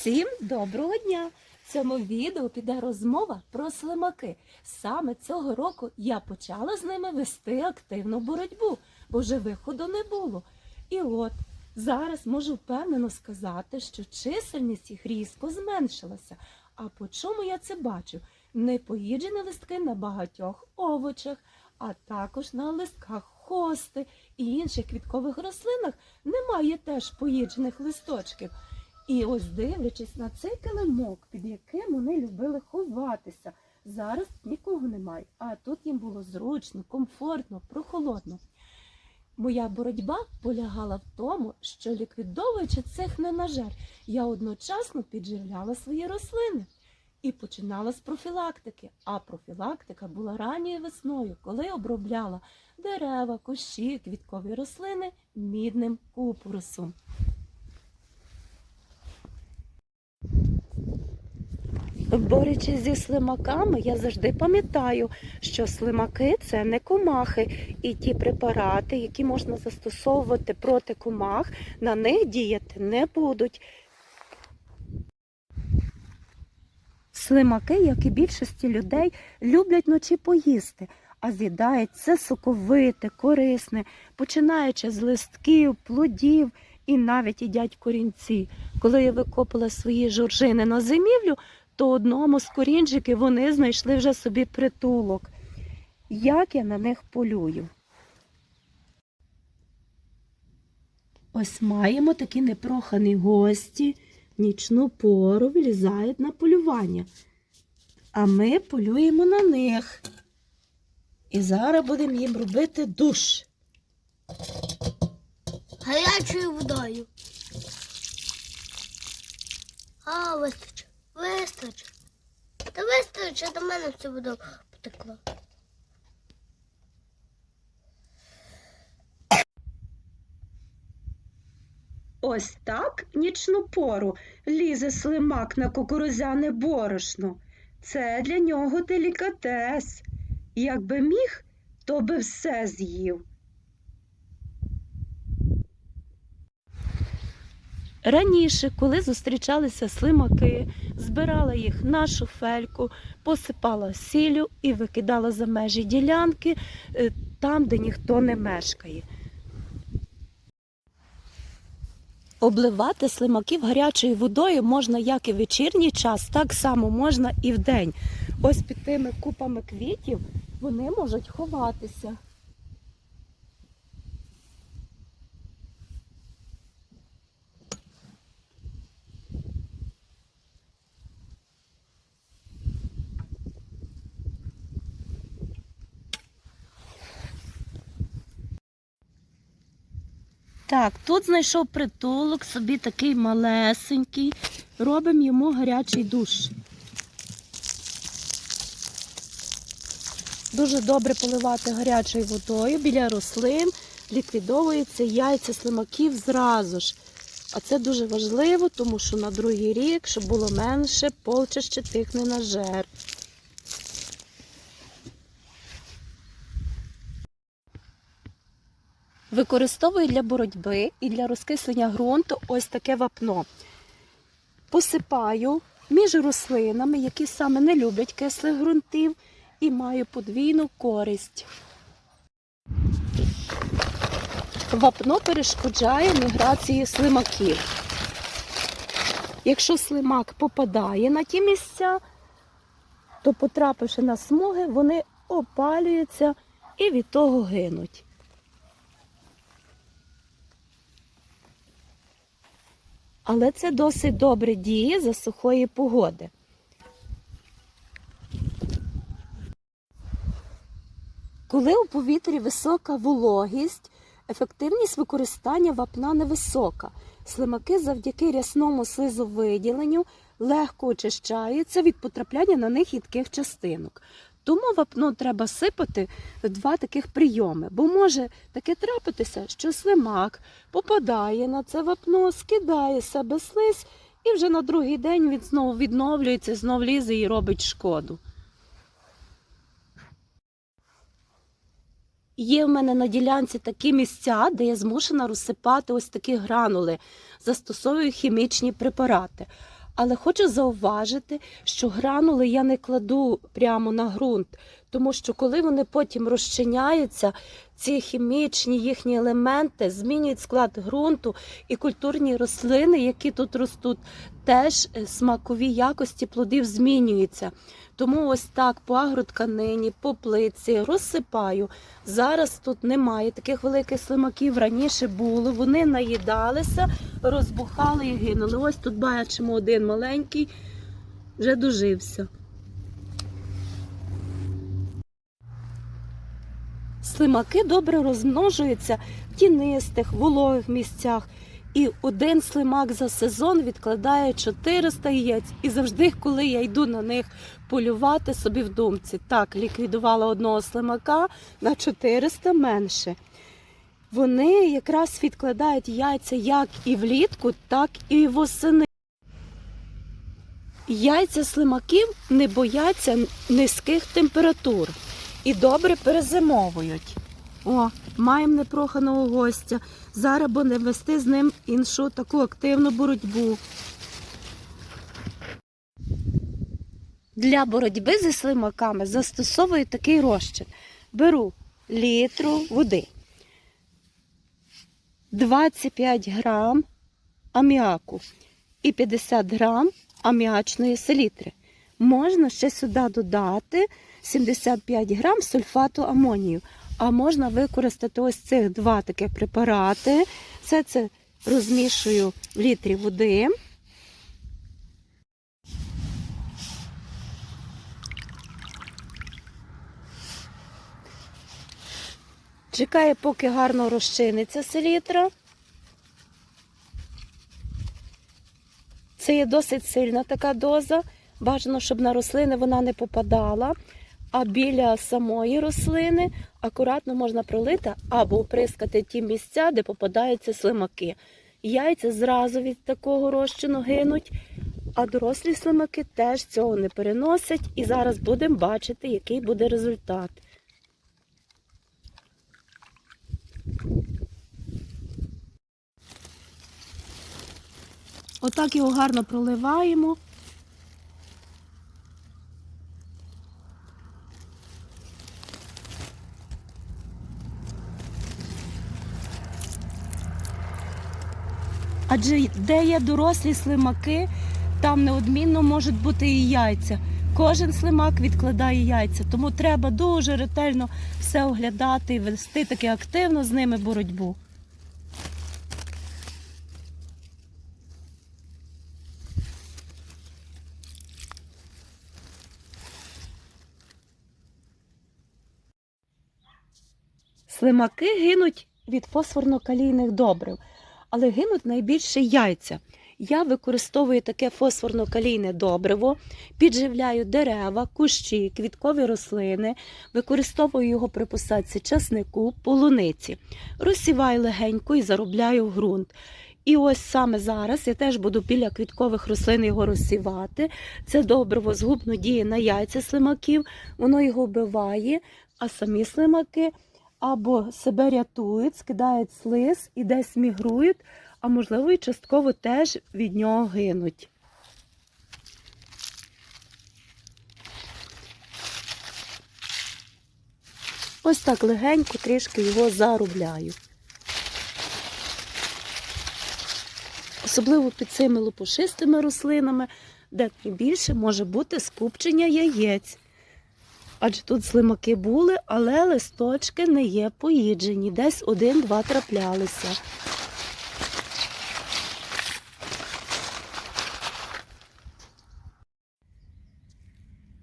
Всім доброго дня! В цьому відео піде розмова про слимаки. Саме цього року я почала з ними вести активну боротьбу, бо вже виходу не було. І от зараз можу впевнено сказати, що чисельність їх різко зменшилася. А по чому я це бачу? Непоїджені листки на багатьох овочах, а також на листках хости і інших квіткових рослинах немає теж поїджених листочків. І ось дивлячись на цей килимок, під яким вони любили ховатися. Зараз нікого немає, а тут їм було зручно, комфортно, прохолодно. Моя боротьба полягала в тому, що ліквідовуючи цих ненажер, я одночасно підживляла свої рослини і починала з профілактики. А профілактика була ранньою весною, коли обробляла дерева, кущі, квіткові рослини мідним купоросом. Борючись зі слимаками, я завжди пам'ятаю, що слимаки це не комахи, і ті препарати, які можна застосовувати проти комах, на них діяти не будуть. Слимаки, як і більшості людей, люблять вночі поїсти, а з'їдають це соковите, корисне, починаючи з листків, плодів і навіть їдять корінці. Коли я викопала свої жоржини на зимівлю, то одному з корінчиків вони знайшли вже собі притулок. Як я на них полюю? Ось маємо такі непрохані гості, нічну пору влізають на полювання. А ми полюємо на них. І зараз будемо їм робити душ. гарячою водою. А, вистачить, вистачить. Та вистачить, до мене всю воду потекло. Ось так нічну пору лізе слимак на кукурузяне борошно. Це для нього делікатес. Якби міг, то би все з'їв. Раніше, коли зустрічалися слимаки, збирала їх на шуфельку, посипала сіллю і викидала за межі ділянки е, там, де ніхто не мешкає. Обливати слимаків гарячою водою можна як і в вечірній час, так само можна і вдень. Ось під тими купами квітів вони можуть ховатися. Так, тут знайшов притулок, собі такий малесенький. Робимо йому гарячий душ. Дуже добре поливати гарячою водою біля рослин, ліквідовуються яйця слимаків зразу ж. А це дуже важливо, тому що на другий рік, щоб було менше полчище тих ненажер. Використовую для боротьби і для розкислення ґрунту ось таке вапно. Посипаю між рослинами, які саме не люблять кислих ґрунтів, і маю подвійну користь. Вапно перешкоджає міграції слимаків. Якщо слимак попадає на ті місця, то, потрапивши на смуги, вони опалюються і від того гинуть. Але це досить добре діє за сухої погоди. Коли у повітрі висока вологість, ефективність використання вапна невисока. Слимаки завдяки рясному слизовиділенню легко очищаються від потрапляння на них їдких частинок. Тому вапно треба сипати два таких прийоми, бо може таке трапитися, що слимак попадає на це вапно, скидає себе слизь і вже на другий день він знову відновлюється, знов лізе і робить шкоду. Є в мене на ділянці такі місця, де я змушена розсипати ось такі гранули, застосовую хімічні препарати. Але хочу зауважити, що гранули я не кладу прямо на ґрунт, тому що коли вони потім розчиняються, ці хімічні їхні елементи змінюють склад ґрунту і культурні рослини, які тут ростуть, теж е, смакові якості плодів змінюються. Тому ось так по агротканині, по плиці розсипаю. Зараз тут немає таких великих слимаків. Раніше були, вони наїдалися, розбухали і гинули. Ось тут бачимо один маленький, вже дожився. Слимаки добре розмножуються в тінистих, вологих місцях. І один слимак за сезон відкладає 400 яєць. І завжди, коли я йду на них полювати собі в думці, так, ліквідувала одного слимака на 400 менше. Вони якраз відкладають яйця як і влітку, так і восени. Яйця слимаків не бояться низьких температур і добре перезимовують. О, маємо непроханого гостя. Зараз будемо вести з ним іншу таку активну боротьбу. Для боротьби зі слимаками застосовую такий розчин. Беру літру води, 25 грам аміаку і 50 грам аміачної селітри. Можна ще сюди додати 75 грам сульфату амонію. А можна використати ось цих два такі препарати. Все це розмішую в літрі води. Чекаю, поки гарно розчиниться селітра. Це є досить сильна така доза. Бажано, щоб на рослини вона не попадала. А біля самої рослини акуратно можна пролити або оприскати ті місця, де попадаються слимаки. Яйця зразу від такого розчину гинуть, а дорослі слимаки теж цього не переносять. І зараз будемо бачити, який буде результат. Отак його гарно проливаємо. Адже де є дорослі слимаки, там неодмінно можуть бути і яйця. Кожен слимак відкладає яйця, тому треба дуже ретельно все оглядати і вести таки активно з ними боротьбу. Слимаки гинуть від фосфорно-калійних добрив, але гинуть найбільше яйця. Я використовую таке фосфорно-калійне добриво, підживляю дерева, кущі, квіткові рослини, використовую його при посадці часнику, полуниці, розсіваю легенько і заробляю в ґрунт. І ось саме зараз я теж буду біля квіткових рослин його розсівати. Це добриво згубно діє на яйця слимаків, воно його вбиває, а самі слимаки або себе рятують, скидають слиз і десь мігрують, а можливо і частково теж від нього гинуть. Ось так легенько трішки його заробляю. Особливо під цими лопушистими рослинами, де найбільше може бути скупчення яєць. Адже тут слимаки були, але листочки не є поїджені. Десь один-два траплялися.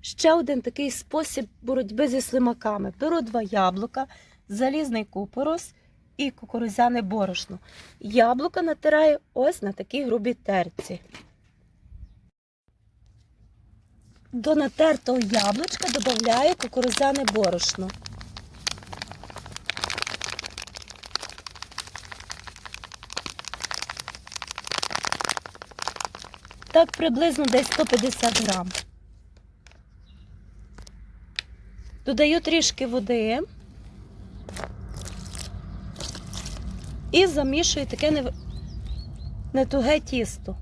Ще один такий спосіб боротьби зі слимаками. Беру два яблука, залізний купорос і кукурузяне борошно. Яблука натираю ось на такій грубій терці. До натертого яблучка додаю кукурудзяне борошно. Так приблизно десь 150 грам. Додаю трішки води і замішую таке не, не туге тісто.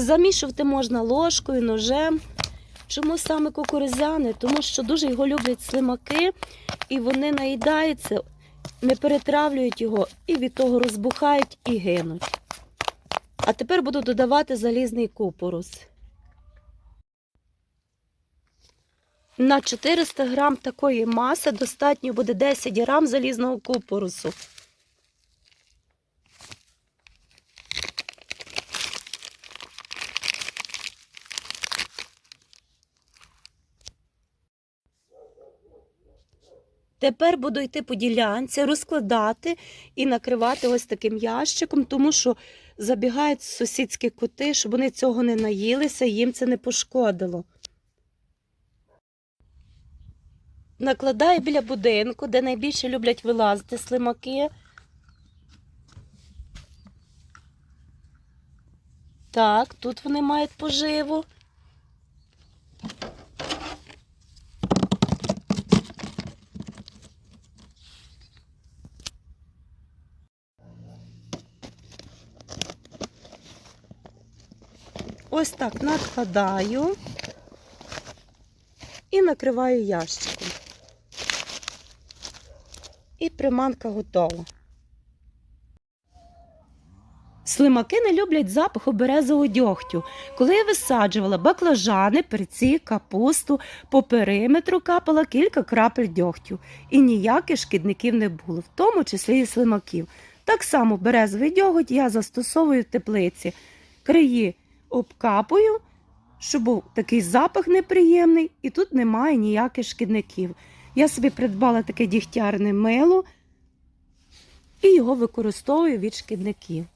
Замішувати можна ложкою, ножем. Чому саме кукурудзяне? Тому що дуже його люблять слимаки, і вони наїдаються, не перетравлюють його і від того розбухають і гинуть. А тепер буду додавати залізний купорус. На 400 грам такої маси достатньо буде 10 грам залізного купорусу. Тепер буду йти по ділянці, розкладати і накривати ось таким ящиком, тому що забігають сусідські коти, щоб вони цього не наїлися, їм це не пошкодило. Накладаю біля будинку, де найбільше люблять вилазити слимаки. Так, тут вони мають поживу. Ось так накладаю і накриваю ящиком. І приманка готова. Слимаки не люблять запаху березового дьогтю. Коли я висаджувала баклажани, перці, капусту, по периметру капала кілька крапель дьогтю. І ніяких шкідників не було, в тому числі і слимаків. Так само березовий дьоготь я застосовую в теплиці. Краї обкапую, щоб був такий запах неприємний, і тут немає ніяких шкідників. Я собі придбала таке дігтярне мило і його використовую від шкідників.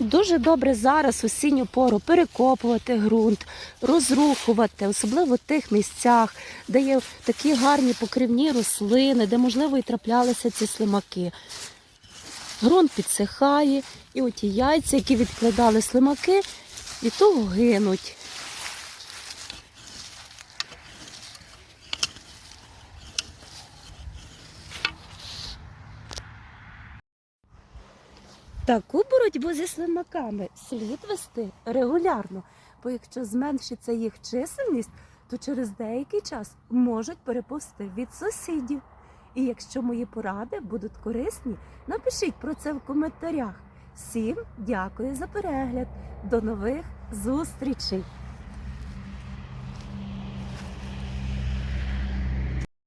Дуже добре зараз осінню пору перекопувати ґрунт, розрухувати, особливо в тих місцях, де є такі гарні покривні рослини, де, можливо, і траплялися ці слимаки. Ґрунт підсихає, і оті яйця, які відкладали слимаки, від того гинуть. Таку боротьбу зі слимаками слід вести регулярно, бо якщо зменшиться їх чисельність, то через деякий час можуть переповзти від сусідів. І якщо мої поради будуть корисні, напишіть про це в коментарях. Всім дякую за перегляд. До нових зустрічей!